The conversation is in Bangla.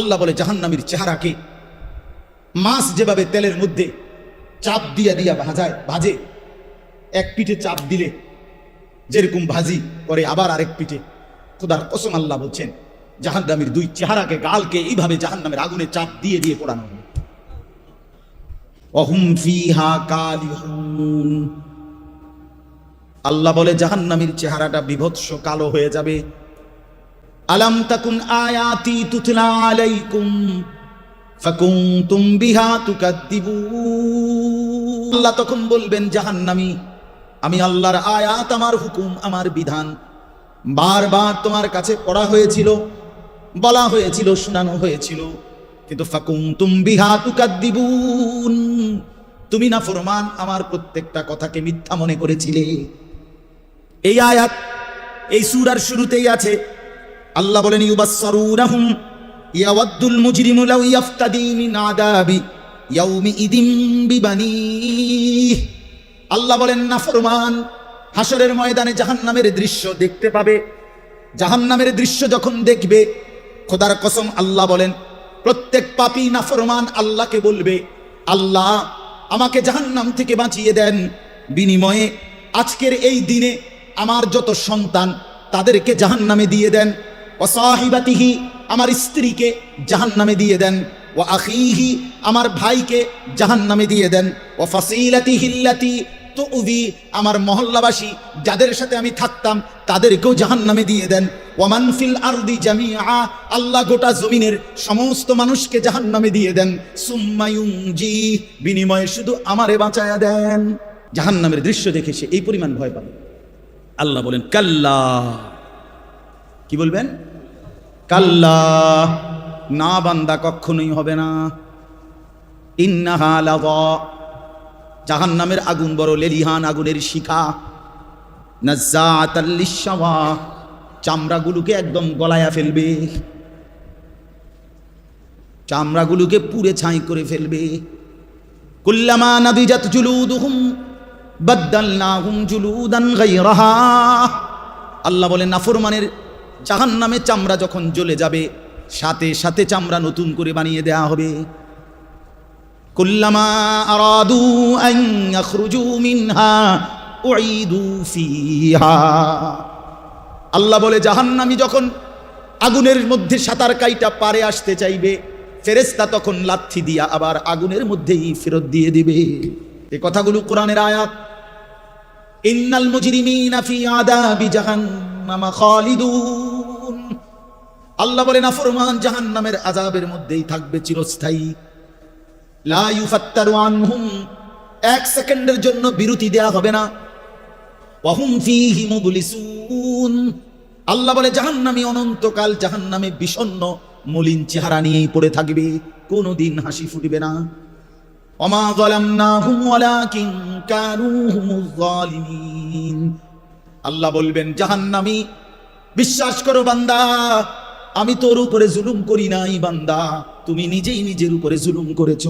আল্লাহ বলে, জাহান্নামীর চেহারাকে মাছ যেভাবে তেলের মধ্যে চাপ দিয়া দিয়া ভাজায়, ভাজে, এক পিঠে চাপ দিলে যেরকম ভাজি করে আবার আরেক পিঠে। খোদার কসম আল্লাহ বলছেন, জাহান্নামীর দুই চেহারাকে, গালকে এইভাবে জাহান্নামের আগুনে চাপ দিয়ে দিয়ে পোড়ানো হবে। আল্লাহ বলে, জাহান্নামীর চেহারাটা বিভৎস কালো হয়ে যাবে আলাম তাকুন আয়াতি তুতলা আলাইকুম ফাকুনতুম বিহা তুকাদ্দিবুন। আল্লাহ তখন বলবেন, জাহান্নামী, আমি আল্লাহর আয়াত, আমার হুকুম, আমার বিধান। বারবার তোমার কাছে পড়া হয়েছিল, বলা হয়েছিল, শোনানো হয়েছিল। কিন্তু ফাকুম তুম বিহা তুকাদ্দিবুন। তুমি না ফরমান, আমার প্রত্যেকটা কথাকে মিথ্যা মনে করেছিলে। এই আয়াত, এই সূরার শুরুতেই আছে আল্লাহ বলেন, ইউবাসসারুনাহুম ইয়াওয়াদ্দুল মুজরিমু লাউ ইয়াফতাদি মিন আদাবি ইয়াউমি ইদিম বিবানিহি। আল্লাহ বলেন, না ফরমান হাসরের ময়দানে জাহান্নামের দৃশ্য দেখতে পাবে। জাহান্নামের দৃশ্য যখন দেখবে, খোদার কসম আল্লাহ বলেন, প্রত্যেক পাপী নাফরমান আল্লাহকে বলবে, আল্লাহ, আমাকে জাহান্নাম থেকে বাঁচিয়ে দেন। বিনিময়ে আজকের এই দিনে আমার যত সন্তান, তাদেরকে জাহান্নামে দিয়ে দেন। ও সাহিবাতিহি, আমার স্ত্রীকে জাহান্নামে দিয়ে দেন। ও আখিহি, আমার ভাইকে জাহান্নামে দিয়ে দেন। ও ফাসিলাতি হিল্লাতি তো উবি আমার মহল্লাবাসী যাদের সাথে আমি থাকতাম, তাদেরকেও জাহান্নামে দিয়ে দেন। ওয়ামান ফিল আরদি জামিআ, আল্লাহ গোটা জমিনের সমস্ত মানুষকে জাহান্নামে দিয়ে দেন। সুম্মায়ুংজি বিনিময়ে শুধু আমারে বাঁচায়া দেন। জাহান্নামের দৃশ্য দেখে সে এই পরিমাণ ভয় পাবে। আল্লাহ বলেন, কাল্লা। কি বলবেন? কাল্লা, না বান্দা কখনোই হবে না। ইন্নাহা লাযা জাহান নামের আগুন বড় লেলিহান আগুনের শিখা। নাজ্জাতাল লিশাওয়া চামড়াগুলোকে একদম গলায়া ফেলবে। চামড়াগুলোকে পুড়ে ছাই করে ফেলবে। কুল্লামা নাদিজাত জুলুদুহুম, বাদ্দালনাহুম জুলুদান গায়রাহা। আল্লাহ বলে নাফরমানের জাহান্নামে চামড়া যখন জ্বলে যাবে, সাথে সাথে চামড়া নতুন করে বানিয়ে দেয়া হবে। আল্লাহ বলে, জাহান্নামী যখন আগুনের মধ্যে সাঁতার কাইটা পারে আসতে চাইবে ফেরেস্তা তখন লাথি দিয়া আবার আগুনের মধ্যেই ফেরত দিয়ে দিবে। এ কথাগুলো কোরআনের আয়াত। ইন্নাল মুজরিমিনা ফি আদাবি জাহান্নামা খালিদুন। আল্লাহ বলে নাফরমান জাহান্নামের আযাবের মধ্যেই থাকবে চিরস্থায়ী। আনহুম। এক সেকেন্ডের জন্য বিরতি দেয়া হবে না। ওয়াহুম ফীহি মুবলিসুন। আল্লাহ বলে জাহান্নামী অনন্তকাল জাহান্নামে বিষণ্ণ, মলিন চেহারা নিয়েই পড়ে থাকবে। কোনোদিন হাসি ফুটবে না। ওমা যালামনাহুম ওয়ালাকিন কানু হুমুজ জালিমিন আল্লাহ বলবেন, জাহান্নামী, বিশ্বাস করো বান্দা আমি তোর উপরে জুলুম করি নাই বান্দা। তুমি নিজেই নিজের উপরে জুলুম করেছ।